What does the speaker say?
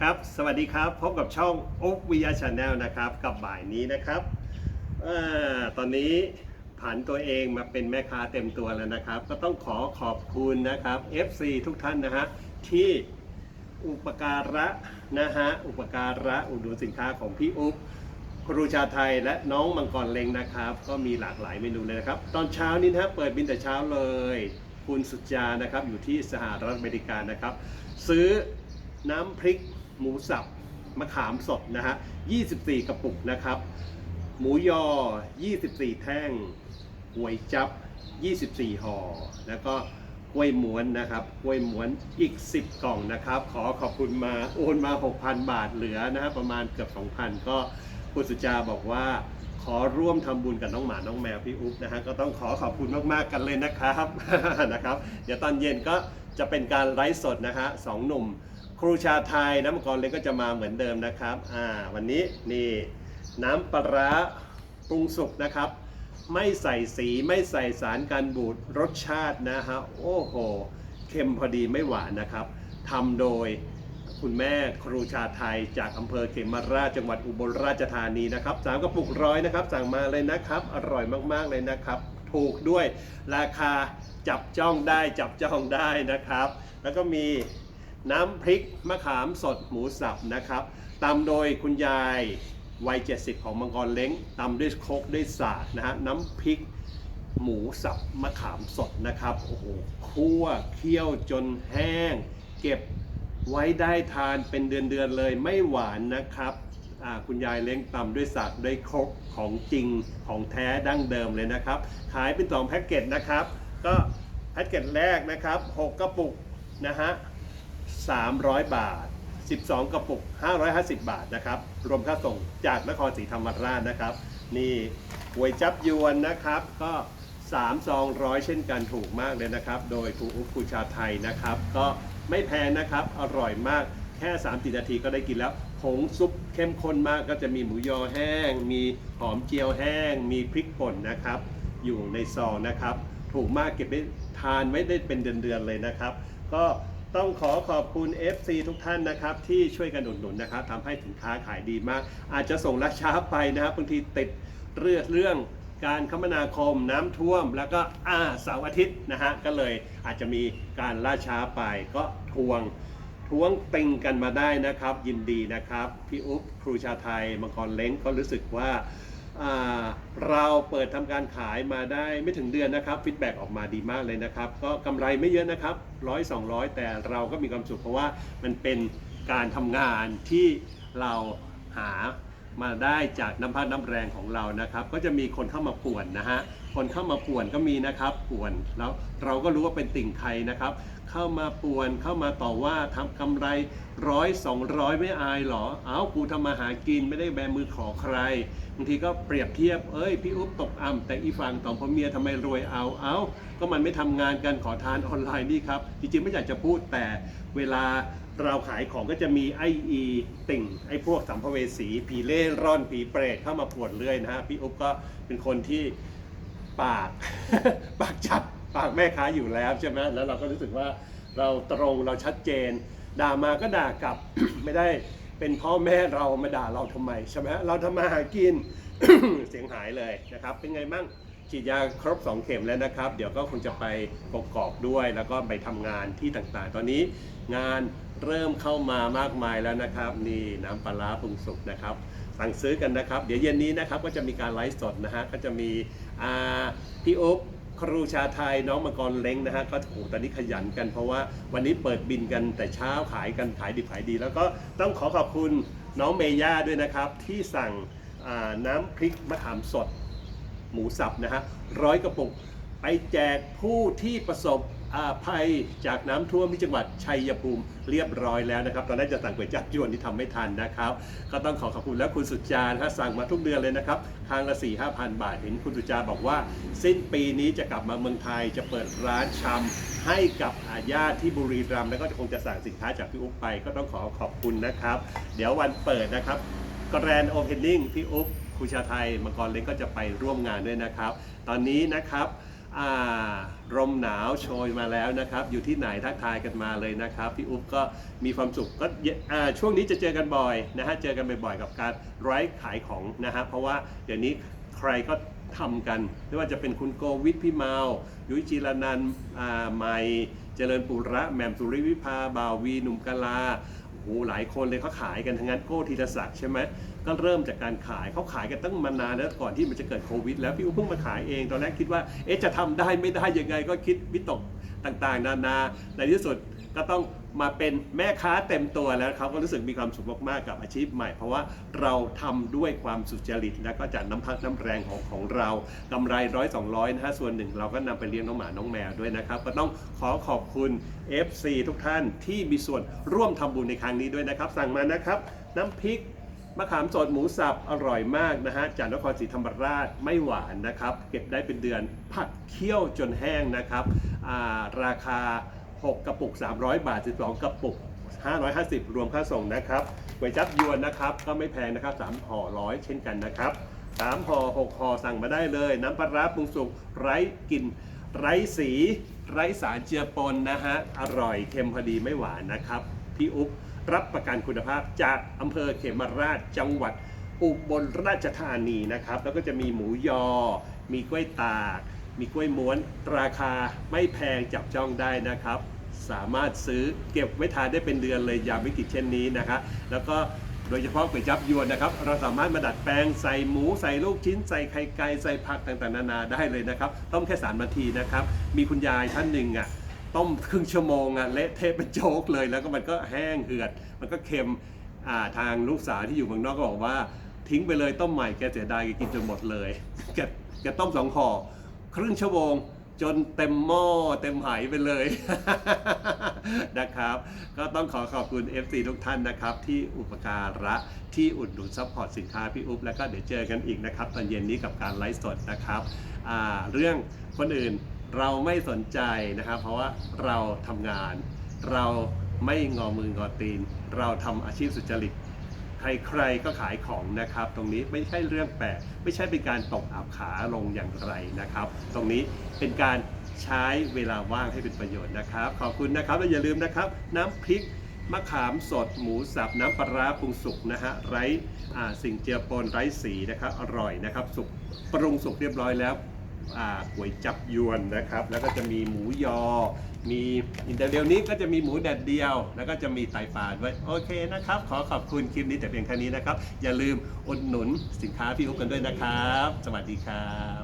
ครับ สวัสดีครับ พบกับช่องโอ๊กวิยาชาแนลนะครับ กับบ่ายนี้นะครับอตอนนี้ผ่านตัวเองมาเป็นแม่ค้าเต็มตัวแล้วนะครับ ก็ต้องขอขอบคุณนะครับ FC ทุกท่านนะฮะที่อุปการะนะฮะอุปการะอุดหนุนสินค้าของพี่อุ๊บครูชาไทยและน้องมังกรเลงนะครับ ก็มีหลากหลายเมนูเลยนะครับ ตอนเช้านี้นะฮะเปิดบินแต่เช้าเลย คุณสุจานะครับอยู่ที่สหรัฐอเมริกานะครับ ซื้อน้ำพริกหมูสับมะขามสดนะฮะ 24 กระปุกนะครับ หมูยอ 24 แท่งหวยจับ 24ห่อ แล้วก็กล้วยม้วนนะครับกล้วยม้วนอีก 10 กล่องนะครับ ขอขอบคุณมาโอนมา 6,000 บาทเหลือนะฮะประมาณเกือบ 2,000 ก็คุณสุจาบอกว่า ขอร่วมทำบุญกับน้องหมา น้องแมวพี่อุ๊บนะฮะก็ต้องขอขอบคุณมากๆกันเลยนะครับนะครับ เดี๋ยวตอนเย็นก็จะเป็นการไลฟ์สดนะฮะสองหนุ่ม ครูชาไทยน้ำมังกรเล็กก็จะมาเหมือนเดิมนะครับอ่าวันนี้นี่น้ำปลาร้าปรุงสุกนะครับ ไม่ใส่สีไม่ใส่สารกันบูดรสชาตินะฮะโอ้โหเค็มพอดีไม่หวานนะครับทำโดย คุณแม่ครูชาไทยจากอำเภอเขมราชจังหวัดอุบลราชธานีนะครับสามกระปุกร้อยนะครับ สั่งมาเลยนะครับ อร่อยมากๆเลยนะครับ ถูกด้วยราคาจับจ้องได้จับจ้องได้นะครับ แล้วก็มีน้ำพริกมะขามสดหมูสับนะครับตำโดยคุณยายวัย 70 ของมังกรเล้งตำด้วยโคกด้วยสากนะฮะน้ำพริกหมูสับมะขามสดนะครับโอ้โหคั่วเคี่ยวจนแห้ง เก็บ ไว้ได้ทานเป็นเดือนๆเลยไม่หวานนะครับคุณยายเล้งตำด้วยสากด้วยครกของจริงของแท้ดั้งเดิมเลยนะครับ ขายเป็นสองแพ็กเกจนะครับ ก็แพ็กเกจแรกนะครับ 6 กระปุกนะฮะ300 บาท 12 กระปุก 550 บาทนะครับ รวมค่าส่งจากนครศรีธรรมราชนะครับ นี่หวยจับยวนนะครับ ก็3ซองร้อยเช่นกันถูกมากเลยนะครับ โดยครูอุ๊บครูชาไทยนะครับ ก็ ไม่แพงนะครับ อร่อยมากแค่3 0นาทีก็ได้กินแล้วผงซุปเข้มข้นมากก็จะมีหมูยอแห้ง มีหอมเจียวแห้ง มีพริกป่นนะครับ อยู่ในซองนะครับ ถูกมากเก็บได้ทานไว้ได้เป็นเดือนๆเลยนะครับ ก็ต้องขอขอบคุณ FC ทุกท่านนะครับที่ช่วยกันอุดหนุนนะครับทำให้สินค้าขายดีมาก อาจจะส่งราช้าไปนะครับบางทีติดเรื่องเรื่อง การคมนาคมน้ำท่วม แล้วก็อาเสาร์อาทิตย์นะฮะก็เลยอาจจะมีการล่าช้าไปก็ทวงท้วงติงกันมาได้นะครับ ยินดีนะครับ พี่อุ๊บครูชาไทยมังกรเล้งก็รู้สึกว่าเราเปิดทำการขายมาได้ไม่ถึงเดือนนะครับฟีดแบ็กออกมาดีมากเลยนะครับ ก็กำไรไม่เยอะนะครับร้อยสองร้อยแต่เราก็มีความสุขเพราะว่ามันเป็นการทำงานที่เราหา มาได้จากน้ำพักน้ำแรงของเรานะครับ ก็จะมีคนเข้ามาป่วนนะฮะคนเข้ามาป่วนก็มีนะครับป่วนแล้วเราก็รู้ว่าเป็นติ่งใครนะครับ เข้ามาป่วนเข้ามาต่อว่าทำกำไรร้อยสองร้อยไม่อายเหรอ เอากูทำมาหากินไม่ได้แบมือขอใครบางทีก็เปรียบเทียบเอ้ยพี่อุ๊บตกอ่ำแต่อีฟังต่อพ่อเมียทำไมรวยเอาเอาก็มันไม่ทำงานกันขอทานออนไลน์นี่ครับจริงๆไม่อยากจะพูดแต่เวลาเราขายของก็จะมีไออีติ่งไอพวกสัมภเวสีผีเล่ร่อนผีเปรตเข้ามาปวดเรื่อยนะฮะพี่อุ๊บก็เป็นคนที่ปาก ปากจัด ปากแม่ค้าอยู่แล้วใช่ไหมแล้วเราก็รู้สึกว่าเราตรงเราชัดเจน ด่ามาก็ด่ากลับ ไม่ได้เป็นพ่อแม่เรามาด่าเราทำไมใช่ไหมเราทำมาหากินเสียงหายเลยนะครับ เป็นไงบ้างฉีดยาครบ 2 เข็มแล้วนะครับ เดี๋ยวก็คงจะไปกกอกด้วย แล้วก็ไปทำงานที่ต่างๆ ตอนนี้งานเริ่มเข้ามามากมายแล้วนะครับ นี่น้ำปลาร้าปรุงสุกนะครับ สั่งซื้อกันนะครับ เดี๋ยวเย็นนี้นะครับก็จะมีการไลฟ์สดนะฮะก็จะมีอาพี่อุ๊บ ครูชาไทยน้องมังกรเล้งนะฮะก็โอ้ตอนนี้ขยันกันเพราะว่าวันนี้เปิดบินกันแต่เช้าขายกันขายดีขายดี แล้วก็ต้องขอขอบคุณน้องเมย่าด้วยนะครับ ที่สั่งน้ำพริกมะขามสด หมูสับนะฮะร้อยกระปุก ไปแจกผู้ที่ประสบ อาภัยจากน้ำท่วมที่จังหวัดชัยภูมิเรียบร้อยแล้วนะครับ ตอนแรกจะสั่งก๋วยจั๊บยวนที่ทำไม่ทันนะครับ ก็ต้องขอขอบคุณและคุณสุจานะฮะสั่งมาทุกเดือนเลยนะครับครั้งละ4ี่ห้าพันบาท เห็นคุณสุจาบอกว่า สิ้นปีนี้จะกลับมาเมืองไทยจะเปิดร้านชำให้กับอาญาติที่บุรีรัมย์แล้วก็คงจะสั่งสินค้าจากพี่อุ๊บไป ก็ต้องขอขอบคุณนะครับ เดี๋ยววันเปิดนะครับกรนโอเพนนิ่งพี่อุ๊บครูชาไทยมังกรเล็กก็จะไปร่วมงานด้วยนะครับ ตอนนี้นะครับอ่า ลมหนาวโชยมาแล้วนะครับ อยู่ที่ไหนทักทายกันมาเลยนะครับ พี่อุ๊บก็มีความสุขก็ช่วงนี้จะเจอกันบ่อยนะฮะเจอกันบ่อยๆกับการไลฟ์ขายของนะฮะเพราะว่าเดี๋ยวนี้ใครก็ทำกันไม่ว่าจะเป็นคุณโกวิทพี่เมา ยุ้ยจีรนันท์ใหม่ เจริญปุระแหม่มสุริวิภาบ่าววีหนุ่มกะลา โอ้โหหลายคนเลยเขาขายกันทั้งนั้นโก้ธีรศักดิ์ใช่ไหมก็เริ่มจากการขายเขาขายกันตั้งมานานแล้วก่อนที่มันจะเกิดโควิด แล้วพี่อุ๊บเพิ่งมาขายเองตอนแรกคิดว่าเอ๊ะจะทำได้ไม่ได้ยังไงก็คิดวิตกต่างๆ นานาในที่สุดก็ต้อง มาเป็นแม่ค้าเต็มตัวแล้วเขาก็รู้สึกมีความสุขมากๆกับอาชีพใหม่ เพราะว่าเราทำด้วยความสุจริต แล้วก็จากน้ำพักน้ำแรงของของเรากำไรร้อยสองร้อยนะฮะส่วนหนึ่งเราก็นำไปเลี้ยงน้องหมาน้องแมวด้วยนะครับ ก็ต้องขอขอบคุณ FC ทุกท่านที่มีส่วนร่วมทำบุญในครั้งนี้ด้วยนะครับ สั่งมานะครับ น้ำพริกมะขามสดหมูสับอร่อยมากนะฮะจากนครศรีธรรมราชไม่หวานนะครับ เก็บได้เป็นเดือนผัดเคี่ยวจนแห้งนะครับาราคา 6 กระปุก 300 บาท 12 กระปุก 550 รวมค่าส่งนะครับก๋วยจับยวนนะครับ ก็ไม่แพงนะครับ3ห่อร้อยเช่นกันนะครับ3ห่อ6ห่อสั่งมาได้เลย น้ำปลาร้าปรุงสุกไร้กลิ่นไร้สี ไร้สารเจือปนนะฮะ อร่อยเค็มพอดีไม่หวานนะครับ พี่อุ๊บรับประกันคุณภาพจากอำเภอเขมราชจังหวัดอุบลราชธานีนะครับ แล้วก็จะมีหมูยอ มีกล้วยตาก มีกล้วยม้วน ราคาไม่แพงจับจ้องได้นะครับ สามารถซื้อเก็บไว้ทานได้เป็นเดือนเลยยามวิกฤตเช่นนี้นะคะแล้วก็โดยเฉพาะก๋วยจับยวนนะครับ เราสามารถมาดัดแปลงใส่หมูใส่ลูกชิ้น ใส่ไข่ไก่ใส่ผักต่างๆนานาได้เลยนะครับ ต้มแค่สามนาทีนะครับ มีคุณยายท่านหนึ่งอะต้มครึ่งชั่วโมงอะเละเทะเป็นโจ๊กเลย แล้วก็มันก็แห้งเหือด มันก็เค็มาทางลูกสาวที่อยู่เมืองนอกก็บอกว่า ทิ้งไปเลยต้มใหม่แกเสียดายแกกินจนหมดเลยแกแกต้มสองห่อครึ่งชั่วโมง จนเต็มหม้อเต็มไหไปเลย นะครับ ก็ต้องขอขอบคุณ FC ทุกท่านนะครับ ที่อุปการะที่อุดหนุนซัพพอร์ตสินค้าพี่อุ๊บแล้วก็เดี๋ยวเจอกันอีกนะครับ ตอนเย็นนี้กับการไลฟ์สดนะครับเรื่องคนอื่นเราไม่สนใจนะครับ เพราะว่าเราทำงาน เราไม่งอมืองอตีน เราทำอาชีพสุจริต ใครๆก็ขายของนะครับ ตรงนี้ไม่ใช่เรื่องแปลกไม่ใช่เป็นการตกอับขาลงอย่างไรนะครับ ตรงนี้เป็นการใช้เวลาว่างให้เป็นประโยชน์นะครับ ขอบคุณนะครับและอย่าลืมนะครับ น้ำพริกมะขามสดหมูสับน้ำปลาร้าปรุงสุกนะฮะไร้สิ่งเจือปนไร้สีนะครับ อร่อยนะครับสุกปรุงสุกเรียบร้อยแล้วอ่าก๋วยจับยวนนะครับ แล้วก็จะมีหมูยอ มีอินเตอร์เดียวนี้ก็จะมีหมูแดดเดียว แล้วก็จะมีไตปลาด้วยโอเคนะครับ ขอขอบคุณคลิปนี้แต่เพียงแค่นี้นะครับ อย่าลืมอุดหนุนสินค้าพี่อุ๊บกันด้วยนะครับ สวัสดีครับ